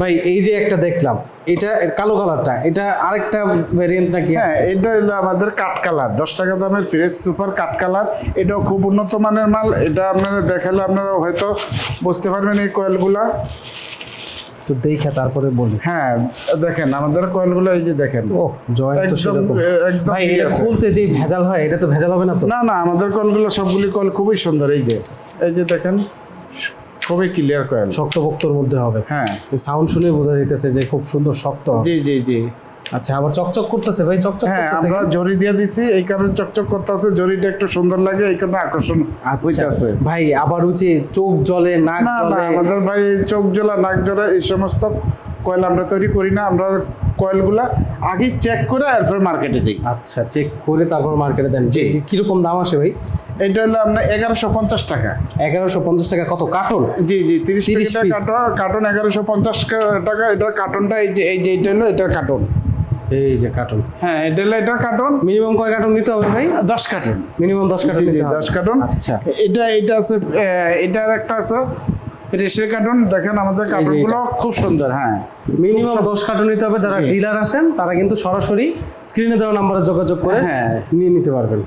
ভাই এই যে একটা দেখলাম এটা কালো কালারটা এটা আরেকটা ভেরিয়েন্ট নাকি হ্যাঁ এটা হলো আমাদের কাঠ কালার দশ টাকা দামের ফ্রেশ সুপার কাঠ কালার। এটাও খুব উন্নত মানের মাল এটা আপনারা দেখালে আপনারা হয়তো বুঝতে পারবেন এই কয়েলগুলা তো দেখে তারপরে বলি। হ্যাঁ দেখেন আমাদের কয়েলগুলো এই যে দেখেন। ও জয়েন্ট তো একদম, সেরকম। একদম ভাই এটা খুলতে যেই ভেজাল হয় এটা তো ভেজাল হবে না তো? না না আমাদের কয়েলগুলো সবগুলি কয়েল খুবই সুন্দর এই যে এই যে দেখেন। খুবই ক্লিয়ার করেন শক্ত শক্তপোক্তর মধ্যে হবে। হ্যাঁ। সাউন্ড শুনে বোঝা যাইতেছে যে খুব সুন্দর শক্ত। জি জি জি। আচ্ছা আবার চকচক করতেছে ভাই চকচক হ্যাঁ আমরা জরি দিয়ে দিছি এই কারণে চকচক করতে আছে জরিটা একটু সুন্দর লাগে এই কারণে আকর্ষণ আচ্ছা হইতেছে। ভাই আবার হচ্ছে চোখ জলে নাক না আমাদের ভাই চোখ জ্বলা নাক জ্বলা এই সমস্ত কয়েল আমরা তৈরি করি না আমরা কয়েলগুলা আগে চেক করে এরপর মার্কেটে দিই। আচ্ছা চেক করে তারপর মার্কেটে দেন। জি। কীরকম দাম আসে ভাই? এটা হলো আপনার এগারোশো পঞ্চাশ টাকা। এগারোশো পঞ্চাশ টাকা কত কার্টন? জি জি তিরিশ 30 প্যাকেটের piece। কার্টন কার্টন এগারোশো পঞ্চাশ টাকা এটার কার্টনটা এই যে এই যে এটা হলো এটার কার্টন। এই যে কার্টন হ্যাঁ এটা এটার কার্টন মিনিমাম কয় কার্টন নিতে হবে ভাই? দশ কার্টন মিনিমাম দশ কার্টন নিতে হবে। দশ কার্টন আচ্ছা। এটা এটা আছে এটার একটা আছে রেশের কার্টন দেখেন আমাদের কার্টনগুলো খুব সুন্দর হ্যাঁ। মিনিমাম দশ কার্টন নিতে হবে। যারা ডিলার আছেন তারা কিন্তু সরাসরি স্ক্রিনে দেওয়া নাম্বারে যোগাযোগ করে হ্যাঁ। নিয়ে নিতে পারবেন।